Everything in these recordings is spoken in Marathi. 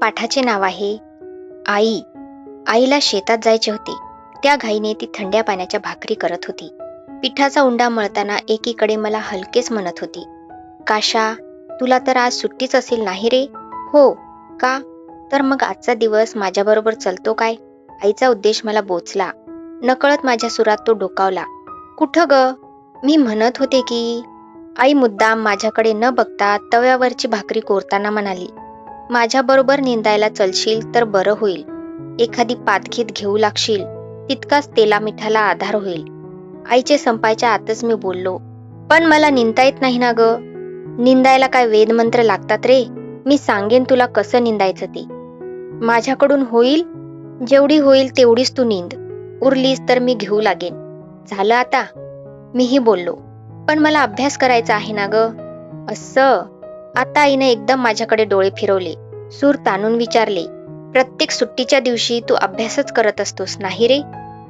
पाठाचे नाव आहे आई. आईला शेतात जायचे होते. त्या घाईने ती थंड्या पाण्याच्या भाकरी करत होती. पिठाचा उंडा मळताना एकीकडे मला हलकेच म्हणत होती काशा तुला तर आज सुट्टीच असेल नाही रे. हो. का? तर मग आजचा दिवस माझ्याबरोबर चलतो काय? आईचा उद्देश मला बोचला. नकळत माझ्या सुरात तो डोकावला. कुठं ग? मी म्हणत होते की आई मुद्दाम माझ्याकडे न बघता तव्यावरची भाकरी कोरताना म्हणाली माझ्याबरोबर निंदायला चलशील तर बरं होईल. एखादी पातखीत घेऊ लागशील तितकाच तेला मिठाला आधार होईल. आईचे संपायच्या आतच मी बोललो पण मला निंदा येत नाही ना ग. निंदायला काय वेदमंत्र लागतात रे? मी सांगेन तुला कसं निंदायचं ते. माझ्याकडून होईल जेवढी होईल तेवढीच तू निंद. उरलीस तर मी घेऊ लागेन. झालं आता. मीही बोललो पण मला अभ्यास करायचा आहे ना ग. असं? आता आईने एकदम माझ्याकडे डोळे फिरवले. सूर ताणून विचारले प्रत्येक सुट्टीच्या दिवशी तू अभ्यासच करत असतोस नाही रे?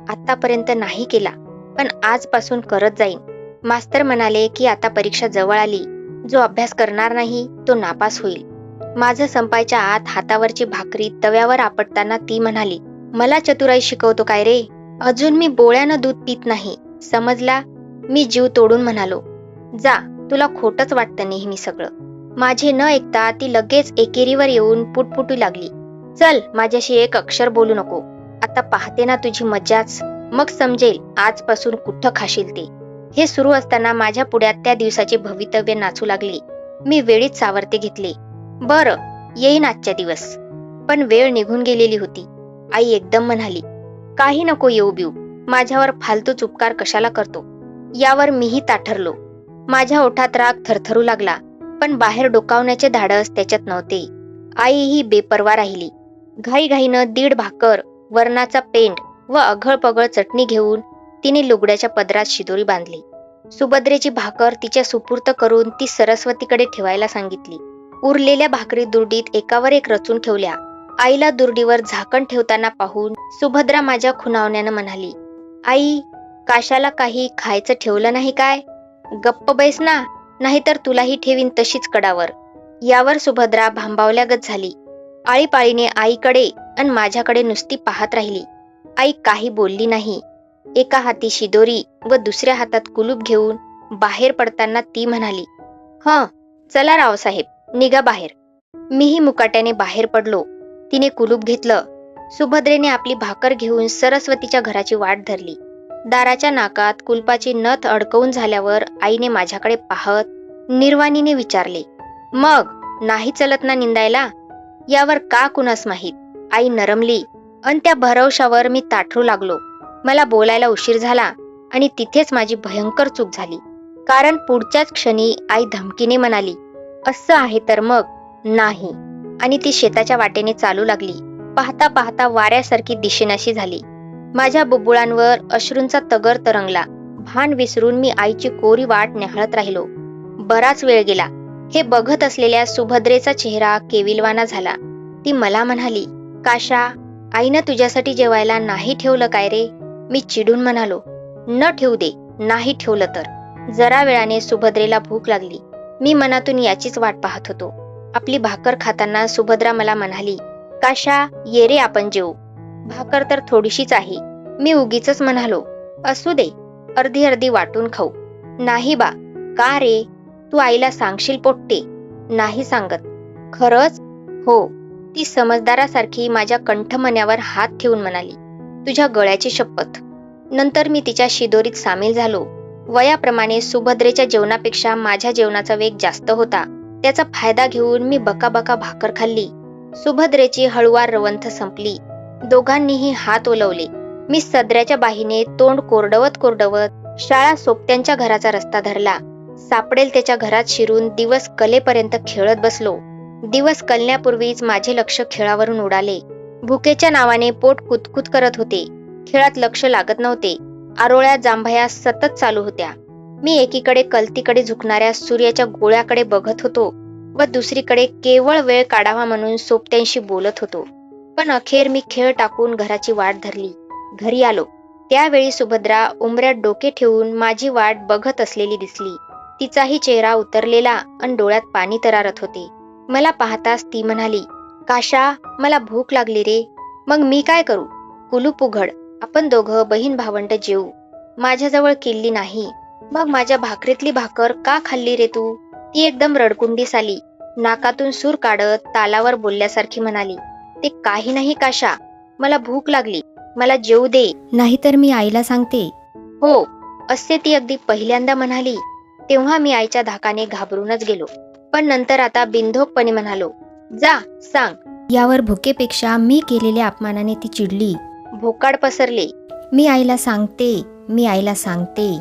आतापर्यंत नाही केला पण आजपासून करत जाईन. मास्तर म्हणाले की आता परीक्षा जवळ आली. जो अभ्यास करणार नाही तो नापास होईल. माझं संपायच्या आत हातावरची भाकरी तव्यावर आपटताना ती म्हणाली मला चतुराई शिकवतो काय रे? अजून मी बोळ्यानं दूध पित नाही. समजला? मी जीव तोडून म्हणालो जा तुला खोटच वाटतं नेहमी सगळं. माझे न ऐकता ती लगेच एकेरीवर येऊन पुटपुटू लागली. चल माझ्याशी एक अक्षर बोलू नको. आता पाहते ना तुझी मज्जाच मग समजेल आजपासून कुठं खाशील ते. हे सुरू असताना माझ्या पुढ्यात त्या दिवसाचे भवितव्य नाचू लागले. मी वेळीच सावरते घेतले. बर येईन आजच्या दिवस. पण वेळ निघून गेलेली होती. आई एकदम म्हणाली काही नको येऊ बिऊ. माझ्यावर फालतू उपकार कशाला करतो? यावर मीही ताठरलो. माझ्या ओठात राग थरथरू लागला. पण बाहेर डोकावण्याचे धाडस त्याच्यात नव्हते. आई ही बेपरवा राहिली. घाईघाईनं दीड भाकर वरणाचा पेंट व अघळपगळ चटणी घेऊन तिने लुगड्याच्या पदरात शिदोरी बांधली. सुभद्रेची भाकर तिच्या सुपूर्त करून ती सरस्वतीकडे ठेवायला सांगितली. उरलेल्या भाकरी दुर्डीत एकावर एक रचून ठेवल्या. आईला दुर्डीवर झाकण ठेवताना पाहून सुभद्रा माझ्या खुनावण्यानं म्हणाली आई काशाला काही खायचं ठेवलं नाही काय? गप्प बैस ना. नाहीतर तुलाही ठेवीन तशीच कडावर. यावर सुभद्रा भांबावल्यागत झाली. आळीपाळीने आईकडे आणि माझ्याकडे नुसती पाहत राहिली. आई काही बोलली नाही. एका हाती शिदोरी व दुसऱ्या हातात कुलूप घेऊन बाहेर पडताना ती म्हणाली ह चला रावसाहेब निघा बाहेर. मीही मुकाट्याने बाहेर पडलो. तिने कुलूप घेतलं. सुभद्रेने आपली भाकर घेऊन सरस्वतीच्या घराची वाट धरली. दाराच्या नाकात कुलपाची नथ अडकवून झाल्यावर आईने माझ्याकडे पाहत निर्वाणीने विचारले मग नाही चलत ना निंदायला? यावर का कुणास माहीत? आई नरमली अन त्या भरवशावर मी ताठरू लागलो. मला बोलायला उशीर झाला आणि तिथेच माझी भयंकर चूक झाली. कारण पुढच्याच क्षणी आई धमकीने म्हणाली असं आहे तर मग नाही. आणि ती शेताच्या वाटेने चालू लागली. पाहता पाहता वाऱ्यासारखी दिशेनाशी झाली. माझ्या बुबुळांवर अश्रूंचा तगर तरंगला. भान विसरून मी आईची कोरी वाट न्याहाळत राहिलो. बराच वेळ गेला. हे बघत असलेल्या सुभद्रेचा चेहरा केविलवाना झाला. ती मला म्हणाली काशा आईनं तुझ्यासाठी जेवायला नाही ठेवलं काय रे? मी चिडून म्हणालो न ठेवू दे नाही ठेवलं तर. जरा वेळाने सुभद्रेला भूक लागली. मी मनातून याचीच वाट पाहत होतो. आपली भाकर खाताना सुभद्रा मला म्हणाली काशा ये रे आपण जेऊ. भाकर तर थोडीशीच आहे. मी उगीच म्हणालो असू दे अर्धी अर्धी वाटून खाऊ. नाही बा. का रे? तू आईला सांगशील पोट्टे. नाही सांगत. खरंच? हो. ती समजदारासारखी माझ्या कंठमन्यावर हात ठेवून म्हणाली तुझ्या गळ्याची शपथ. नंतर मी तिच्या शिदोरीत सामील झालो. वयाप्रमाणे सुभद्रेच्या जेवणापेक्षा माझ्या जेवणाचा वेग जास्त होता. त्याचा फायदा घेऊन मी बकाबका भाकर खाल्ली. सुभद्रेची हळुवार रवंथ संपली. दोघांनीही हात ओलवले. मी सदऱ्याच्या बाहीने तोंड कोरडवत कोरडवत शाळा सोबत्यांच्या घराचा रस्ता धरला. सापडेल त्याच्या घरात शिरून दिवस कलेपर्यंत खेळत बसलो. दिवस कलण्यापूर्वीच माझे लक्ष खेळावरून उडाले. भुकेच्या नावाने पोट कुतकुत करत होते. खेळात लक्ष लागत नव्हते. आरोळ्या जांभया सतत चालू होत्या. मी एकीकडे कलतीकडे झुकणाऱ्या सूर्याच्या गोळ्याकडे बघत होतो व दुसरीकडे केवळ वेळ काढावा म्हणून सोबत्यांशी बोलत होतो. पण अखेर मी खेळ टाकून घराची वाट धरली. घरी आलो. त्यावेळी सुभद्रा उमऱ्यात डोके ठेवून माझी वाट बघत असलेली दिसली. तिचाही चेहरा उतरलेला आणि डोळ्यात पाणी तरारत होते. मला पाहताच ती म्हणाली काशा मला भूक लागली रे. मग मी काय करू? कुलूप उघड. आपण दोघं बहीण भावंड जेऊ. माझ्याजवळ किल्ली नाही. मग माझ्या भाकरीतली भाकर का खाल्ली रे तू? ती एकदम रडकुंडीस आली. नाकातून सूर काढत तालावर बोलल्यासारखी म्हणाली ते काही नाही काशा. मला भूक लागली. मला जेऊ दे. नाहीतर मी आईला सांगते. हो असे ती अगदी पहिल्यांदा म्हणाली. तेव्हा मी आईच्या धाकाने घाबरूनच गेलो. पण नंतर आता बिनधोकपणे म्हणालो जा सांग. यावर भुकेपेक्षा मी केलेल्या अपमानाने ती चिडली. भोकाड पसरले. मी आईला सांगते मी आईला सांगते.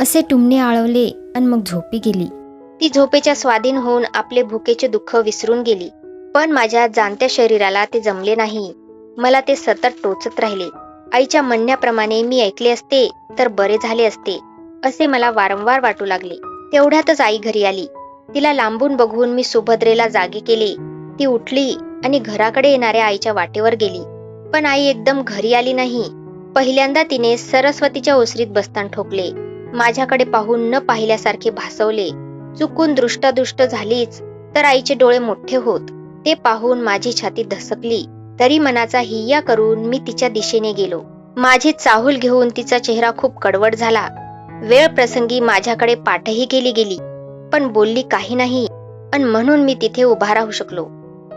असे टुमणे आळवले आणि मग झोपी गेली. ती झोपेच्या स्वाधीन होऊन आपले भुकेचे दुःख विसरून गेली. पण माझ्या जाणत्या शरीराला ते जमले नाही. मला ते सतत टोचत राहिले. आईच्या म्हणण्याप्रमाणे मी ऐकले असते तर बरे झाले असते असे मला वारंवार वाटू लागले. तेवढ्यातच आई घरी आली. तिला लांबून बघून मी सुभद्रेला जागी केले. ती उठली आणि घराकडे येणाऱ्या आईच्या वाटेवर गेली. पण आई एकदम घरी आली नाही. पहिल्यांदा तिने सरस्वतीच्या ओसरीत बस्तान ठोकले. माझ्याकडे पाहून न पाहिल्यासारखे भासवले. चुकून दृष्टादृष्ट झालीच तर आईचे डोळे मोठे होत. ते पाहून माझी छाती धसकली. तरी मनाचा हिय्या करून मी तिच्या दिशेने गेलो. माझी चाहूल घेऊन तिचा चेहरा खूप कडवट झाला. वेळ प्रसंगी माझ्याकडे पाठही केली गेली पण बोलली काही नाही. आणि म्हणून मी तिथे उभा राहू शकलो.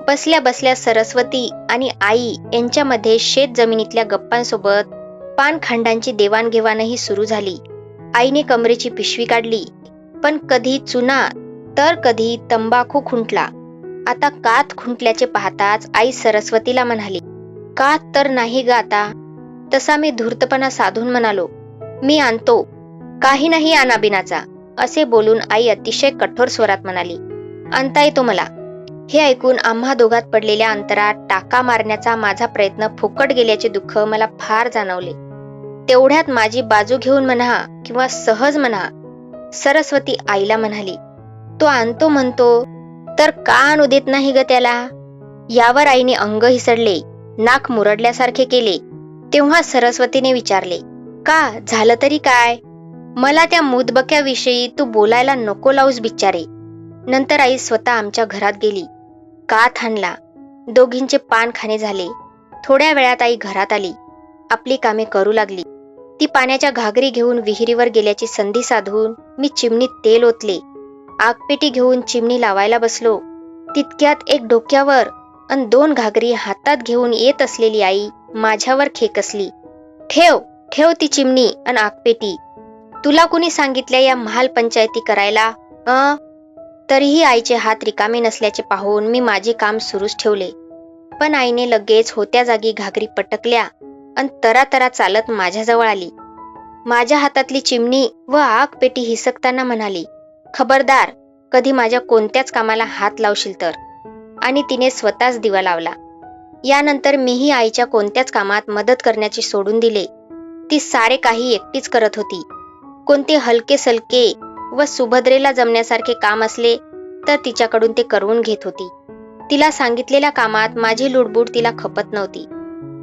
बसल्या बसल्या सरस्वती आणि आई यांच्यामध्ये शेत जमिनीतल्या गप्पांसोबत पानखंडांची देवाणघेवाणही सुरू झाली. आईने कमरेची पिशवी काढली पण कधी चुना तर कधी तंबाखू खुंटला. आता कात खुंटल्याचे पाहताच आई सरस्वतीला म्हणाली कात तर नाही ग आता. तसा मी धूर्तपणा साधून म्हणालो मी आणतो. काही नाही अनाबिनाचा असे बोलून आई अतिशय कठोर स्वरात म्हणाली. आणता येतो मला. हे ऐकून आम्हा दोघात पडलेल्या अंतरात टाका मारण्याचा माझा प्रयत्न फुकट गेल्याचे दुःख मला फार जाणवले. तेवढ्यात माझी बाजू घेऊन म्हणा किंवा सहज म्हणा सरस्वती आईला म्हणाली तो आणतो म्हणतो तर का आणू देत नाही ग त्याला. यावर आईने अंग हिसडले नाक मुरडल्यासारखे केले. तेव्हा सरस्वतीने विचारले का झालं तरी काय? मला त्या मुदबक्याविषयी तू बोलायला नको लावूस बिचारे नंतर आई स्वतः आमच्या घरात गेली. का थांबला दोघींचे पान खाणे झाले. थोड्या वेळात आई घरात आली. आपली कामे करू लागली. ती पाण्याच्या घागरी घेऊन विहिरीवर गेल्याची संधी साधून मी चिमणीत तेल ओतले. आगपेटी घेऊन चिमणी लावायला बसलो. तितक्यात एक डोक्यावर अन दोन घागरी हातात घेऊन येत असलेली आई माझ्यावर खेकसली. ठेव ठेव ती चिमणी अन आगपेटी. तुला कुणी सांगितल्या या महाल पंचायती करायला? अ? तरीही आईचे हात रिकामे नसल्याचे पाहून मी माझे काम सुरूच ठेवले. पण आईने लगेच होत्या जागी घागरी पटकल्या अन तरातरा चालत माझ्याजवळ आली. माझ्या हातातली चिमणी व आग पेटी हिसकताना म्हणाली खबरदार कधी माझ्या कोणत्याच कामाला हात लावशील तर. आणि तिने स्वतःच दिवा लावला. यानंतर मीही आईच्या कोणत्याच कामात मदत करण्याचे सोडून दिले. ती सारे काही एकटीच करत होती. कोणते हलके सलके व सुभद्रेला जमण्यासारखे काम असले तर तिच्याकडून ते करवून घेत होती. तिला सांगितलेल्या कामात माझी लुडबुड तिला खपत नव्हती.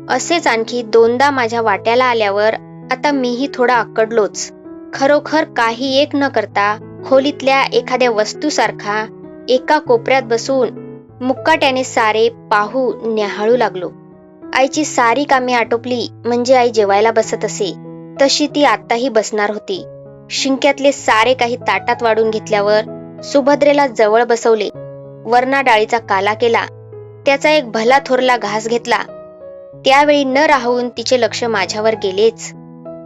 असेच आणखी दोनदा माझ्या वाट्याला आल्यावर आता मीही थोडा आकडलोच खरोखर काही एक न करता खोलीतल्या एखाद्या वस्तूसारखा एका कोपऱ्यात बसून मुक्काट्याने सारे पाहू न्याहाळू लागलो. आईची सारी कामे आटोपली म्हणजे आई जेवायला बसत असे तशी ती आत्ताही बसणार होती. शिंक्यातले सारे काही ताटात वाढून घेतल्यावर सुभद्रेला जवळ बसवले. वरणा डाळीचा काला केला. त्याचा एक भला थोरला घास घेतला. त्यावेळी न राहून तिचे लक्ष माझ्यावर गेलेच.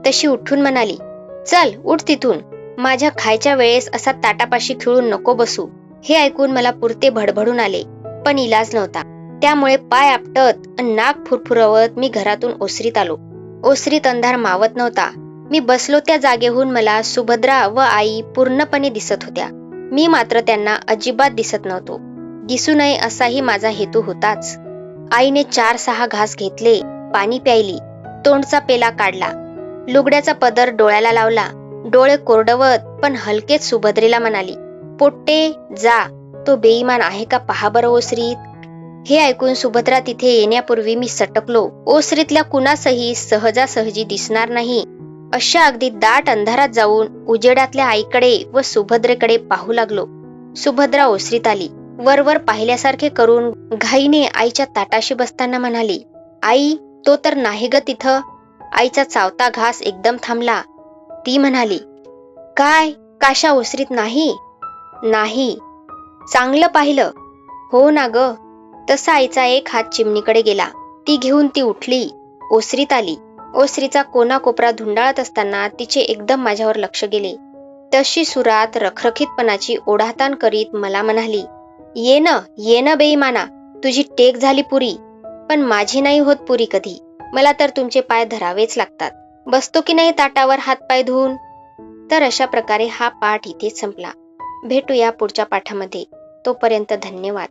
तशी उठून म्हणाली चल उठ तिथून. माझ्या खायच्या वेळेस असा ताटापाशी खिळून नको बसू. हे ऐकून मला पुरते भडभडून आले पण इलाज नव्हता. त्यामुळे पाय आपटत नाक फुरफुरवत मी घरातून ओसरीत आलो. ओसरीत अंधार मावत नव्हता. मी बसलो त्या जागेहून मला सुभद्रा व आई पूर्णपणे दिसत होत्या. मी मात्र त्यांना अजिबात दिसत नव्हतो. दिसू नये असाही माझा हेतू होताच. आईने चार सहा घास घेतले पाणी प्यायली तोंडचा पेला काढला. लुगड्याचा पदर डोळ्याला लावला. डोळे कोरडवत पण हलकेच सुभद्रेला म्हणाली पोट्टे जा. तो बेईमान आहे का पहा बरं ओसरीत. हे ऐकून सुभद्रा तिथे येण्यापूर्वी मी सटकलो. ओसरीतल्या कुणासही सहजासहजी दिसणार नाही. अशा अगदी दाट अंधारात जाऊन उजेडातल्या आईकडे व सुभद्रेकडे पाहू लागलो. सुभद्रा ओसरीत आली. वरवर पाहिल्यासारखे करून घाईने आईच्या ताटाशी बसताना म्हणाली आई तो तर नाही ग तिथं. आईचा चावता घास एकदम थांबला. ती म्हणाली काय? काशा ओसरीत नाही? नाही. चांगलं पाहिलं. हो ना ग. तसा आईचा एक हात चिमणीकडे गेला. ती घेऊन ती उठली. ओसरीत आली. ओसरीचा कोना कोपरा धुंडाळत असताना तिचे एकदम माझ्यावर लक्ष गेले. तशी सुरात रखरखीतपणाची ओढाताण करीत मला म्हणाली ये न ये न बेईमाना. तुझी टेक झाली पुरी. पण माझी नाही होत पुरी कधी. मला तर तुमचे पाय धरावेच लागतात. बसतो की नाही ताटावर हातपाय धुवून? तर अशा प्रकारे हा पाठ इथे संपला. भेटूया पुढच्या पाठामध्ये. तोपर्यंत धन्यवाद.